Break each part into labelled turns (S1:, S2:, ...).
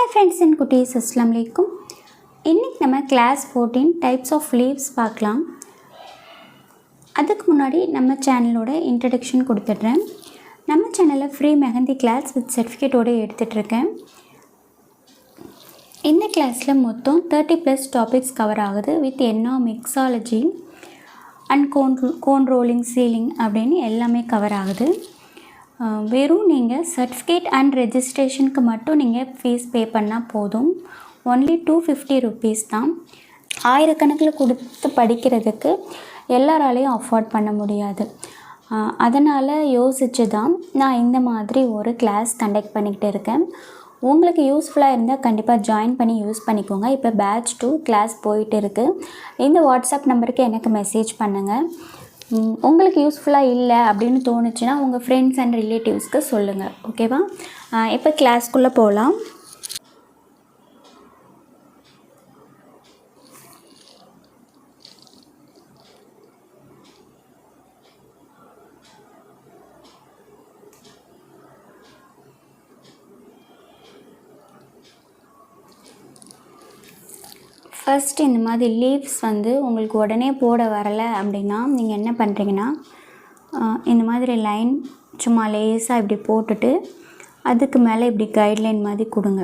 S1: Hi friends and குட்டீஸ் அஸ்லாம் வலைக்கும் இன்றைக்கி நம்ம class fourteen types of leaves பார்க்கலாம். அதுக்கு முன்னாடி நம்ம சேனலோட இன்ட்ரடக்ஷன் கொடுத்துட்றேன். நம்ம சேனலில் ஃப்ரீ மெஹந்தி கிளாஸ் வித் சர்டிஃபிகேட்டோடு எடுத்துகிட்ருக்கேன் இந்த கிளாஸில் மொத்தம் தேர்ட்டி ப்ளஸ் டாபிக்ஸ் கவர் ஆகுது வித் என்ன mixology and cone cone rolling sealing அப்படின்னு எல்லாமே கவர் ஆகுது. வெறும் நீங்கள் சர்டிஃபிகேட் அண்ட் ரெஜிஸ்ட்ரேஷனுக்கு மட்டும் நீங்கள் ஃபீஸ் பே பண்ணால் போதும். ஒன்லி டூ ஃபிஃப்டி ருபீஸ் தான். ஆயிரக்கணக்கில் கொடுத்து படிக்கிறதுக்கு எல்லாராலையும் அஃபோர்ட் பண்ண முடியாது. அதனால் யோசித்து தான் நான் இந்த மாதிரி ஒரு கிளாஸ் கண்டக்ட் பண்ணிக்கிட்டு இருக்கேன். உங்களுக்கு யூஸ்ஃபுல்லாக இருந்தால் கண்டிப்பாக ஜாயின் பண்ணி யூஸ் பண்ணிக்கோங்க. இப்போ பேட்ச் டூ கிளாஸ் போயிட்டு இருக்குது இந்த வாட்ஸ்அப் நம்பருக்கு எனக்கு மெசேஜ் பண்ணுங்கள் உங்களுக்கு யூஸ்ஃபுல்லாக இல்லை அப்படின்னு தோணுச்சுன்னா உங்கள் ஃப்ரெண்ட்ஸ் அண்ட் ரிலேட்டிவ்ஸ்க்கு சொல்லுங்கள் ஓகேவா இப்போ கிளாஸ்க்குள்ளே போகலாம் ஃபஸ்ட்டு இந்த மாதிரி லீவ்ஸ் வந்து உங்களுக்கு உடனே போட வரலை அப்படின்னா நீங்கள் என்ன பண்ணுறீங்கன்னா இந்த மாதிரி லைன் சும்மா லேஸாக இப்படி போட்டுட்டு அதுக்கு மேலே இப்படி கைட்லைன் மாதிரி கொடுங்க.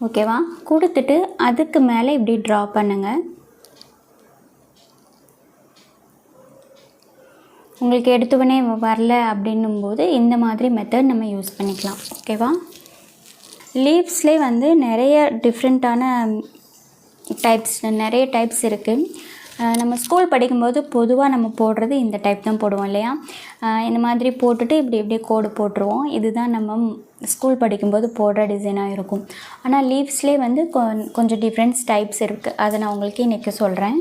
S1: ஓகேவா கொடுத்துட்டு அதுக்கு மேலே இப்படி ட்ரா பண்ணுங்கள் உங்களுக்கு எடுத்துவனே வரல அப்படின்னும்போது இந்த மாதிரி மெத்தட் நம்ம யூஸ் பண்ணிக்கலாம். ஓகேவா லீவ்ஸ்லேயே வந்து நிறைய டிஃப்ரெண்ட்டான டைப்ஸ் நிறைய டைப்ஸ் இருக்குது நம்ம ஸ்கூல் படிக்கும்போது பொதுவாக நம்ம போடுறது இந்த டைப் தான் போடுவோம் இல்லையா? இந்த மாதிரி போட்டுட்டு இப்படி இப்படி கோடு போட்டுருவோம். இதுதான் நம்ம ஸ்கூல் படிக்கும்போது போடுற டிசைனாக இருக்கும். ஆனால் லீவ்ஸ்லேயே வந்து கொ- கொஞ்சம் டிஃப்ரெண்ட்ஸ் டைப்ஸ் இருக்குது அதை நான் உங்களுக்கு இன்றைக்கி சொல்கிறேன்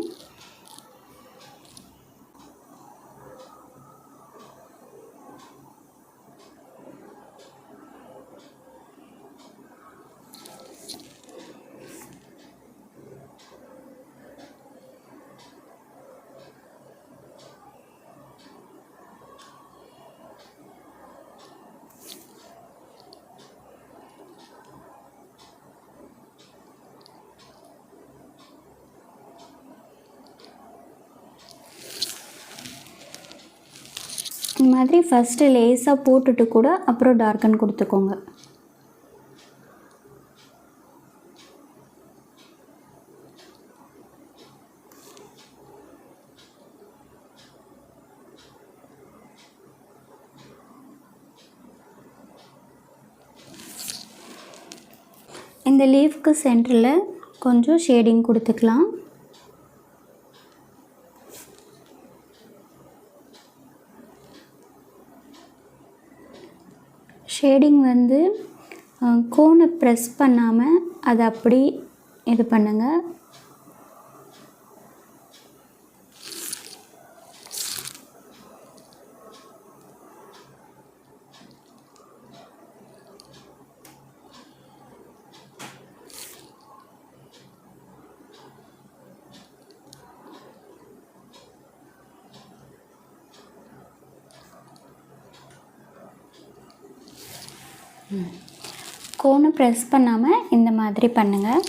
S1: இந்த மாதிரி ஃபஸ்ட்டு லேஸாக போட்டுட்டு கூட அப்புறம் டார்க்கன் கொடுத்துக்கோங்க. இந்த லீஃப்க்கு சென்டரில் கொஞ்சம் ஷேடிங் கொடுத்துக்கலாம். ஷேடிங் வந்து கோனை ப்ரெஸ் பண்ணாமல் அதை அப்படி இது பண்ணுங்கள் கோணம் ப்ரெஸ் பண்ணாமல் இந்த மாதிரி பண்ணுங்கள்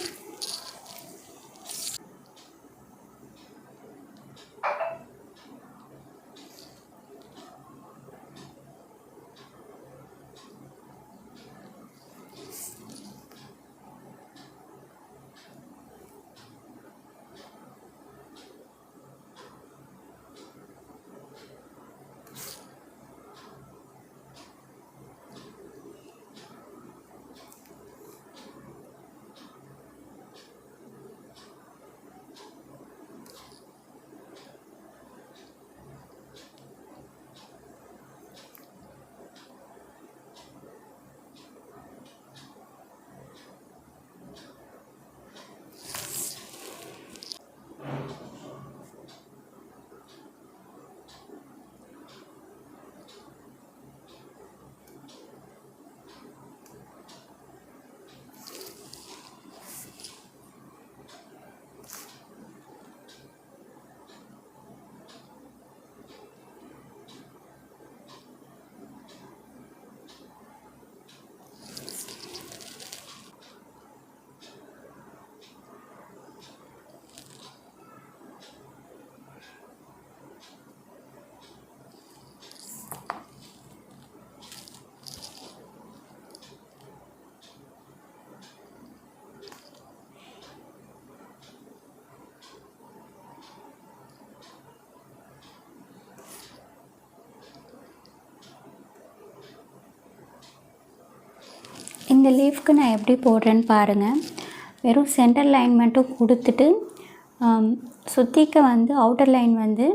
S1: இந்த லீஃப்க்கு நான் எப்படி போடுறேன்னு பாருங்கள் வெறும் சென்டர் லைன் மட்டும் கொடுத்துட்டு சுற்றிக்க வந்து அவுட்டர் லைன் வந்து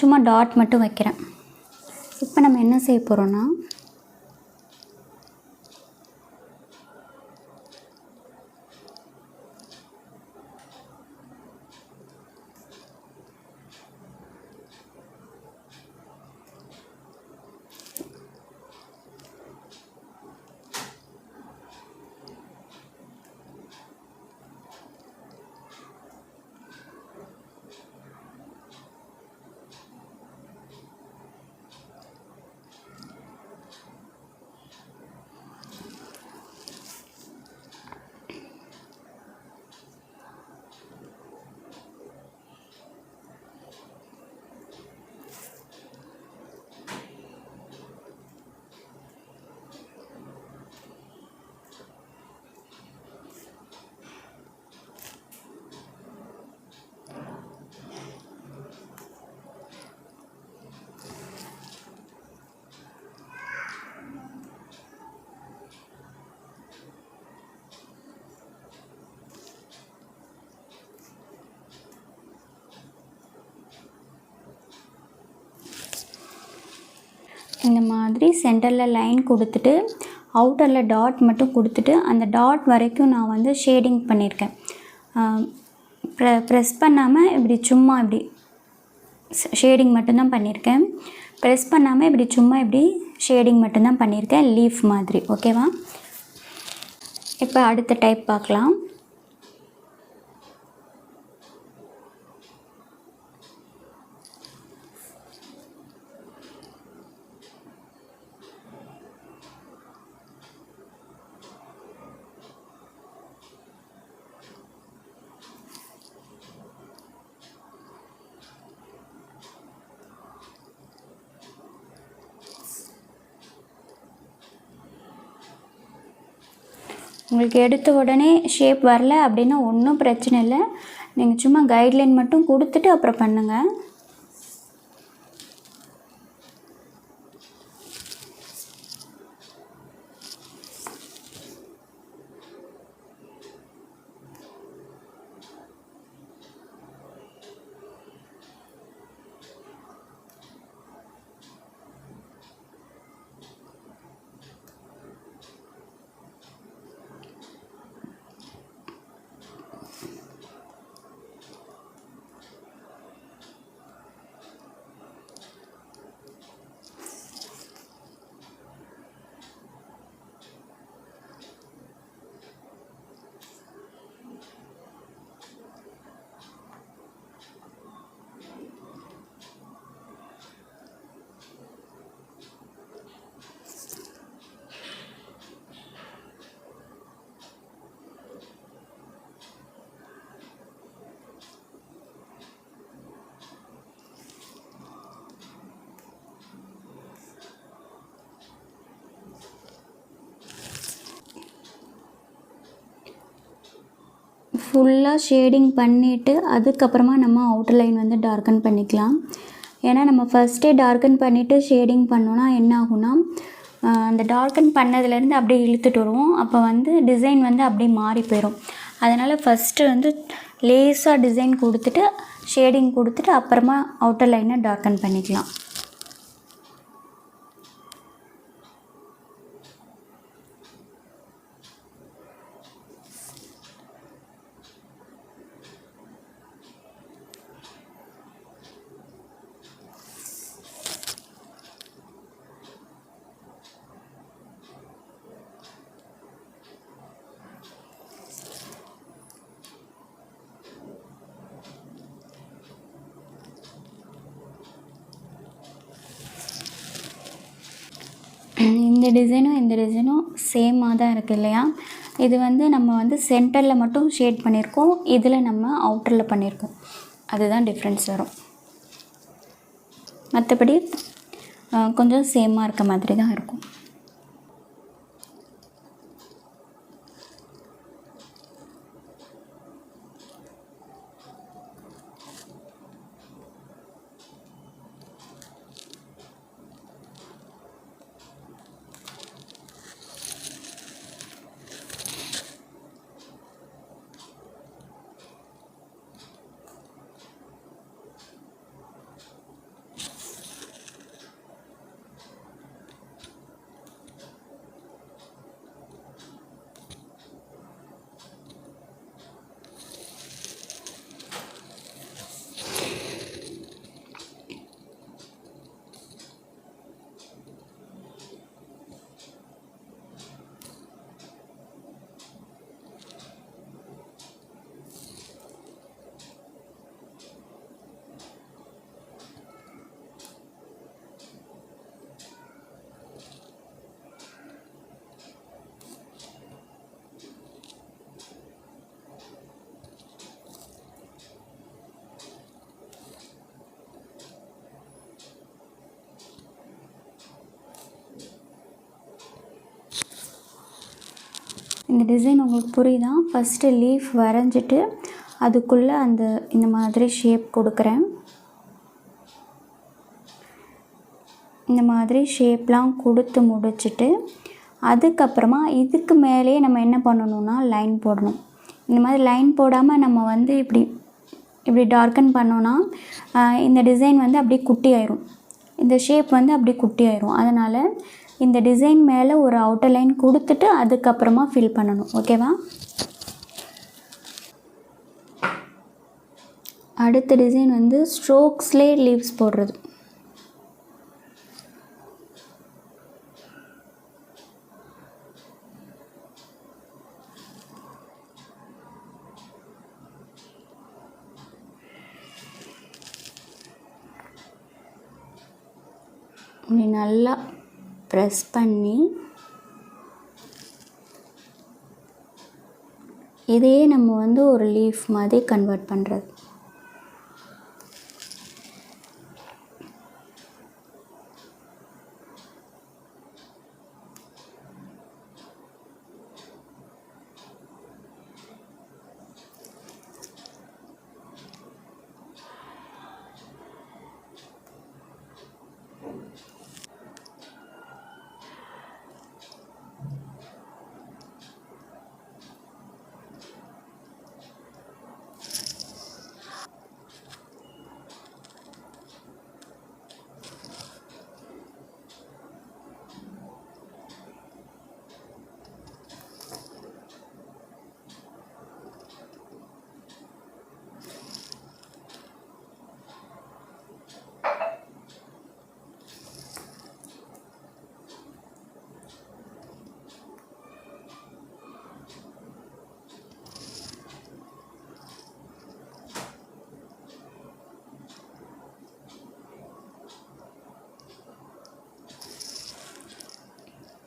S1: சும்மா டாட் மட்டும் வைக்கிறேன். இப்போ நம்ம என்ன செய்ய போகிறோன்னா இந்த மாதிரி சென்டரில் லைன் கொடுத்துட்டு அவுட்டரில் டாட் மட்டும் கொடுத்துட்டு அந்த டாட் வரைக்கும் நான் வந்து ஷேடிங் பண்ணியிருக்கேன். ப்ர ப்ரெஸ் பண்ணாமல் இப்படி சும்மா இப்படி ஷேடிங் மட்டும்தான் பண்ணியிருக்கேன். ப்ரெஸ் பண்ணாமல் இப்படி சும்மா இப்படி ஷேடிங் மட்டும்தான் பண்ணியிருக்கேன் லீஃப் மாதிரி. ஓகேவா இப்போ அடுத்த டைப் பார்க்கலாம். உங்களுக்கு எடுத்த உடனே ஷேப் வரல அப்படின்னா ஒன்றும் பிரச்சனை இல்லை. நீங்கள் சும்மா கைட்லைன் மட்டும் கொடுத்துட்டு அப்புறம் பண்ணுங்கள் ஃபுல்லாக ஷேடிங் பண்ணிவிட்டு அதுக்கப்புறமா நம்ம அவுட்டர் லைன் வந்து டார்க்கன் பண்ணிக்கலாம். ஏன்னா நம்ம ஃபஸ்ட்டே டார்க்கன் பண்ணிவிட்டு ஷேடிங் பண்ணோன்னா என்ன ஆகும்னா அந்த டார்க்கன் பண்ணதுலேருந்து அப்படியே இழுத்துட்டு வருவோம். அப்போ வந்து டிசைன் வந்து அப்படியே மாறி போயிடும் அதனால் ஃபஸ்ட்டு வந்து லேஸாக டிசைன் கொடுத்துட்டு ஷேடிங் கொடுத்துட்டு அப்புறமா அவுட்டர் லைனை டார்க்கன் பண்ணிக்கலாம் இந்த டிசைனும் இந்த டிசைனும் சேமாக தான் இருக்குது இல்லையா? இது வந்து நம்ம வந்து சென்டரில் மட்டும் ஷேட் பண்ணியிருக்கோம். இதில் நம்ம அவுட்டரில் பண்ணியிருக்கோம். அதுதான் டிஃப்ரென்ஸ் வரும். மற்றபடி கொஞ்சம் சேமாக இருக்க மாதிரி தான் இருக்கும். இந்த டிசைன் உங்களுக்கு புரியுதா? ஃபஸ்ட்டு லீஃப் வரைஞ்சிட்டு அதுக்குள்ளே அந்த இந்த மாதிரி ஷேப் கொடுக்குறேன். இந்த மாதிரி ஷேப்லாம் கொடுத்து முடிச்சுட்டு அதுக்கப்புறமா இதுக்கு மேலேயே நம்ம என்ன பண்ணணும்னா லைன் போடணும். இந்த மாதிரி லைன் போடாமல் நம்ம வந்து இப்படி இப்படி டார்க்கன் பண்ணோன்னா இந்த டிசைன் வந்து அப்படியே குட்டி ஆயிரும் இந்த ஷேப் வந்து அப்படியே குட்டி ஆயிரும் அதனால் இந்த டிசைன் மேலே ஒரு அவுட்டர் லைன் கொடுத்துட்டு அதுக்கப்புறமா ஃபில் பண்ணணும். ஓகேவா அடுத்த டிசைன் வந்து ஸ்ட்ரோக்ஸ்லேயே லீவ்ஸ் போடுறது. நல்லா ப்ரெஸ் பண்ணி இதையே நம்ம வந்து ஒரு லீஃப் மாதிரி கன்வெர்ட் பண்ணுறது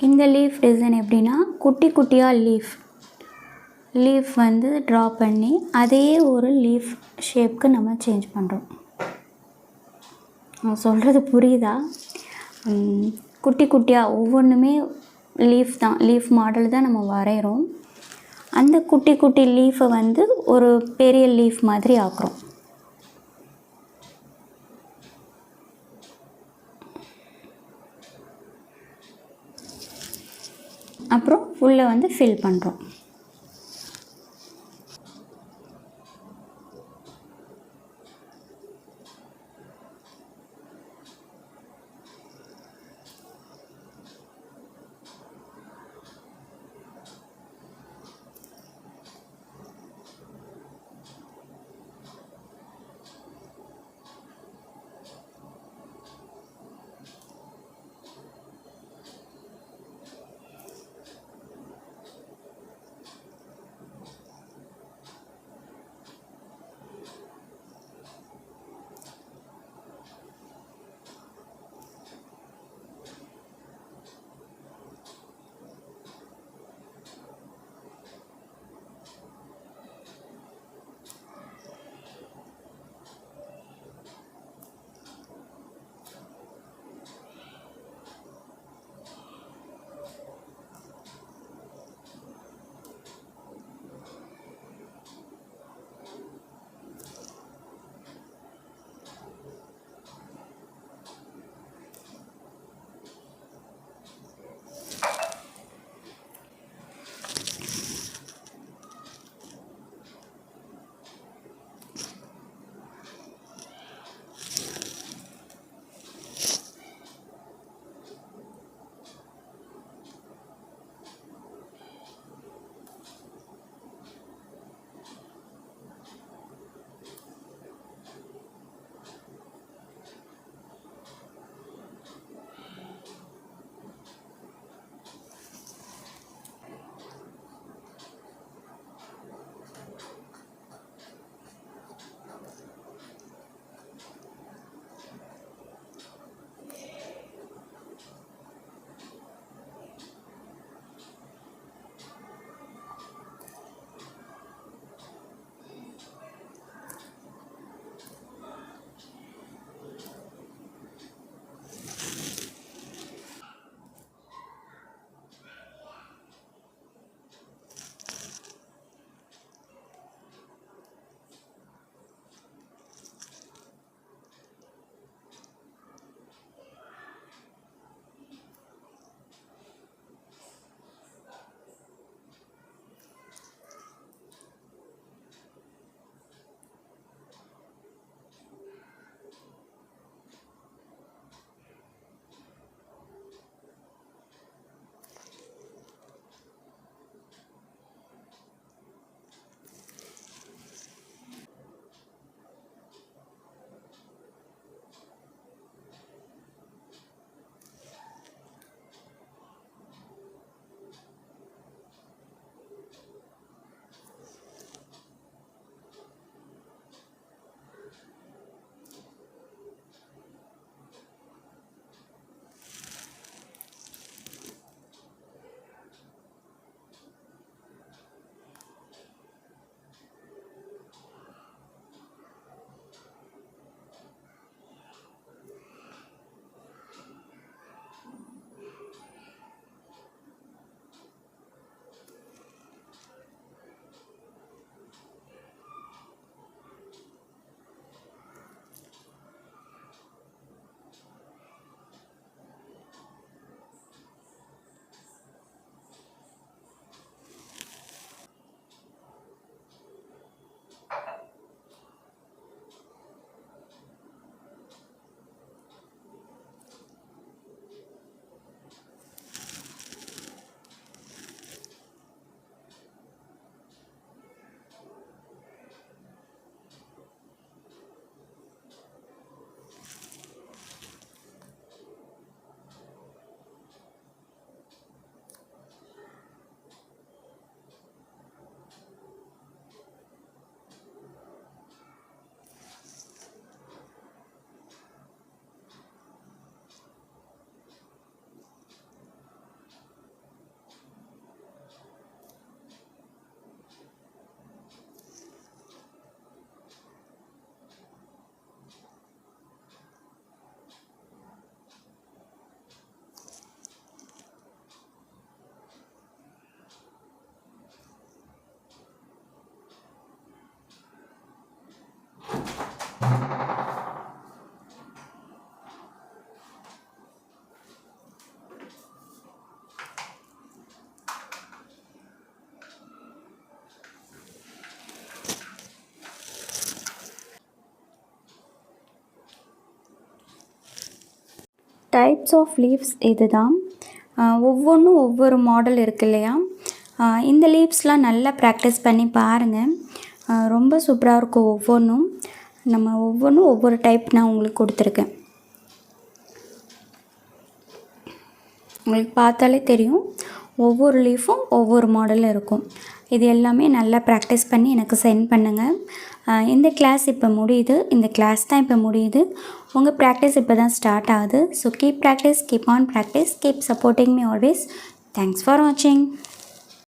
S1: இந்த லீஃப் டிசைன் எப்படின்னா குட்டி குட்டியாக லீஃப் லீஃப் வந்து ட்ரா பண்ணி அதையே ஒரு லீஃப் ஷேப்க்கு நம்ம சேஞ்ச் பண்ணுறோம் நான் சொல்கிறது புரியுதா? குட்டி குட்டியாக ஒவ்வொன்றுமே லீஃப் தான் லீஃப் மாடல் தான் நம்ம வரைகிறோம் அந்த குட்டி குட்டி லீஃபை வந்து ஒரு பெரிய லீஃப் மாதிரி ஆக்குறோம். அப்புறம் உள்ளே வந்து ஃபில் பண்ணுறோம். டைப்ஸ் ஆஃப் லீவ்ஸ் இது தான் ஒவ்வொன்றும் ஒவ்வொரு மாடல் இருக்கு இல்லையா? இந்த லீவ்ஸ்லாம் நல்லா ப்ராக்டிஸ் பண்ணி பாருங்கள் ரொம்ப சூப்பராக இருக்கும் ஒவ்வொன்றும் நம்ம ஒவ்வொன்றும் ஒவ்வொரு டைப் நான் உங்களுக்கு கொடுத்துருக்கேன். உங்களுக்கு பார்த்தாலே தெரியும். ஒவ்வொரு லீஃபும் ஒவ்வொரு மாடலில் இருக்கும். இது எல்லாமே நல்லா ப்ராக்டிஸ் பண்ணி எனக்கு சென்ட் பண்ணுங்கள் இந்த கிளாஸ் இப்போ முடியுது. இந்த கிளாஸ் தான் இப்போ முடியுது. உங்கள் ப்ராக்டிஸ் இப்போ தான் ஸ்டார்ட் ஆகுது. So keep practice keep on practice keep supporting me always thanks for வாட்சிங்